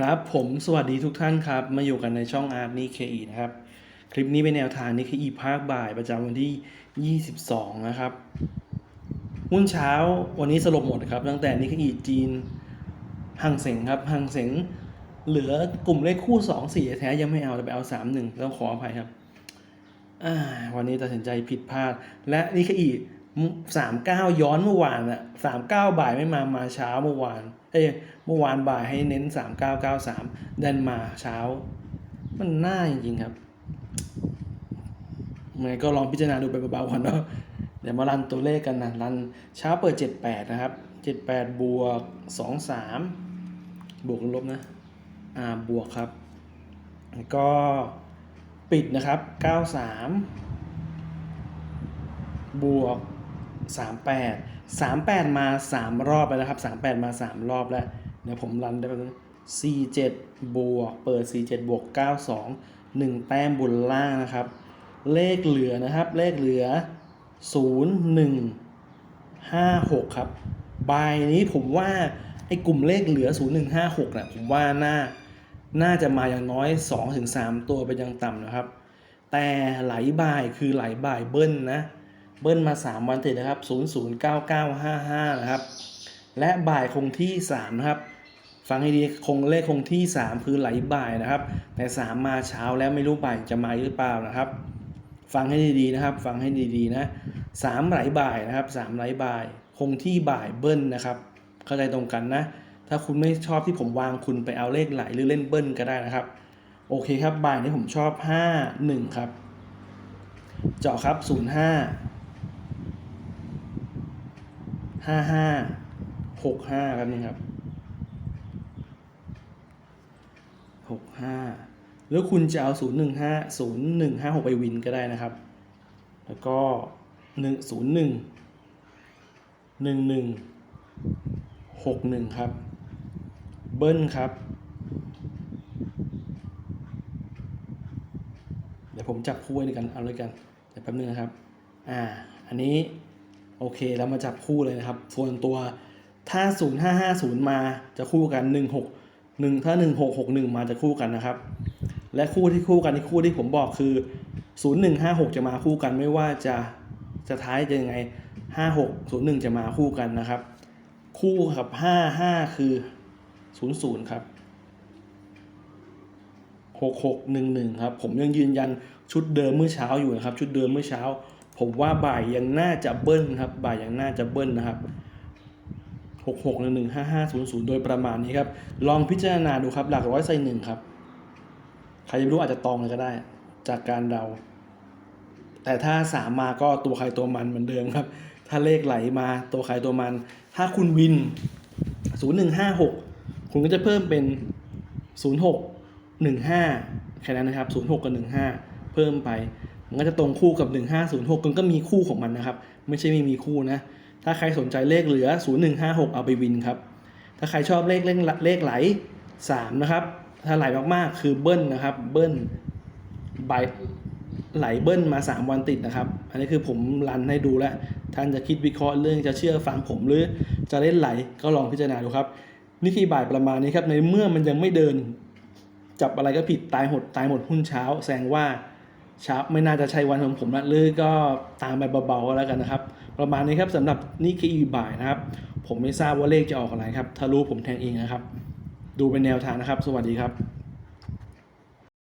ครับผมสวัสดีทุกท่านครับ มาอยู่กันในช่องอาร์ตนี่เคอีนะครับ คลิปนี้เป็นแนวทางนี่คืออีภาคบ่ายประจำวันที่ 22 นะครับหุ้นเช้าวันนี้สลบหมดครับ ตั้งแต่นี่คืออีจีนหังเสงครับหังเสงเหลือกลุ่มเลขคู่ 2 4 แท้ยังไม่เอาแต่ไปเอา 3 1ต้องขออภัยครับวันนี้ตัดสินใจผิดพลาด และนี่คืออี สามเก้าย้อนเมื่อวานอะสามเก้าบ่ายไม่มามาเช้าเมื่อวานเอ้ยเมื่อวานบ่ายให้เน้นสามเก้าเก้าสามดันมาเช้า มันน่าจริงๆครับยังไงก็ลองพิจารณาดูไปเบาๆก่อนเนาะเดี๋ยวมารันตัวเลขกันนะรันเช้าเปิด 78 นะครับ 78 บวก 23 บวกหรือลบนะ อ่า บวกครับ แล้วก็ปิดนะครับ 93 บวก 38 38 มา 3 รอบไปแล้วครับ 38 มา 3 รอบแล้ว เดี๋ยวผมรันได้แป๊บนึง47 บวก เปิด 47 บวก 92 1 แต้มบนล่างนะครับ เลขเหลือนะครับ เลขเหลือ 0 1 5 6 ครับ ใบนี้ผมว่าไอ้กลุ่มเลขเหลือ 0 1 5 6นะผมว่าน่า น่าจะมาอย่างน้อย 2-3 ตัวไปยังต่ำนะครับ แต่ไหลบ่ายคือไหลบ่ายเบิ้ลนะ เบิ้ลมา 3 วันติดนะครับ 009955 นะครับ และบ่ายคงที่ 3 นะครับ ฟังให้ดีคงเลขคงที่ 3 คือไหลบ่ายนะครับ แต่ 3 มาเช้าแล้วไม่รู้บ่ายจะมาหรือเปล่านะครับ ฟังให้ดีๆนะครับ ฟังให้ดีๆนะสามไหลบ่ายนะครับสามไหลบ่าย คงที่บ่ายเบิ้ลนะครับ เข้าใจตรงกันนะ ถ้าคุณไม่ชอบที่ผมวางคุณไปเอาเลขไหลหรือเล่นเบิ้ลก็ได้นะครับ โอเคครับบ่ายนี้ผมชอบ 5 1 ครับ เจาะครับ ห้าห้าหกห้าแบบนี่ครับหกห้าหรือคุณจะเอาศูนย์หนึ่งห้าศูนย์หนึ่งห้าหกไปวินก็ได้นะครับ แล้วก็หนึ่งศูนย์หนึ่งหนึ่งหนึ่งหกหนึ่งครับ เบิ้ลครับ เดี๋ยวผมจับคู่ด้วยกันเอาเลยกันเดี๋ยวแป๊บนึงนะครับ อ่า อันนี้ โอเคแล้วมาจับคู่เลยนะครับ ส่วนตัวถ้า 0550 มาจะคู่กัน 16 1 ถ้า 1661 มาจะคู่กันนะครับ และคู่ที่คู่กันที่คู่ที่ผมบอกคือ 0156 จะมาคู่กันไม่ว่าจะจะท้ายจะยังไง 5601 จะมาคู่กันนะครับ คู่กับ 55 คือ 00 ครับ 6611 ครับ ผมยังยืนยันชุดเดิมเมื่อเช้าอยู่นะครับ ชุดเดิมเมื่อเช้า ผมว่าบ่ายยังน่าจะเบิ้ลครับ บ่ายยังน่าจะเบิ้ลนะครับ66 1 1 5 5 0 0 โดยประมาณนี้ครับ ลองพิจารณาดูครับ หลักร้อยใส่หนึ่งครับ ใครจะรู้อาจจะตองเลยก็ได้ จากการเดา แต่ถ้าสามมาก็ตัวใครตัวมันเหมือนเดิมครับ ถ้าเลขไหลมาตัวใครตัวมัน ถ้าคุณวิน 0156 คุณก็จะเพิ่มเป็น 06 15 แค่นั้นนะครับ 06 กับ 15 เพิ่มไป มันก็จะตรงคู่กับ 1506มันก็มีคู่ของมันนะครับ ไม่ใช่ไม่มีคู่นะ ถ้าใครสนใจเลขเหลือ 0156 เอาไปวินครับ ถ้าใครชอบเลขเลขเลขไหล 3 นะครับ ถ้าไหลมากๆคือเบิ้ลนะครับ เบิ้ลใบไหลเบิ้ลมา 3 วันติดนะครับ อันนี้คือผมรันให้ดูแล้ว ท่านจะคิดวิเคราะห์เรื่องจะเชื่อฟังผมหรือจะเล่นไหลก็ลองพิจารณาดูครับ นี่คือบ่ายประมาณนี้ครับ ในเมื่อมันยังไม่เดิน จับอะไรก็ผิดตายหดตายหมดหุ้นเช้าแสดงว่า เช้าไม่น่าจะใช่วันของผมละหรือก็ตามไปเบาๆก็แล้วกันนะครับ ประมาณนี้ครับสำหรับนี่คืออีบ่ายนะครับ ผมไม่ทราบว่าเลขจะออกอะไรครับ ถ้ารู้ผมแทงเองนะครับ ดูเป็นแนวทางนะครับ สวัสดีครับ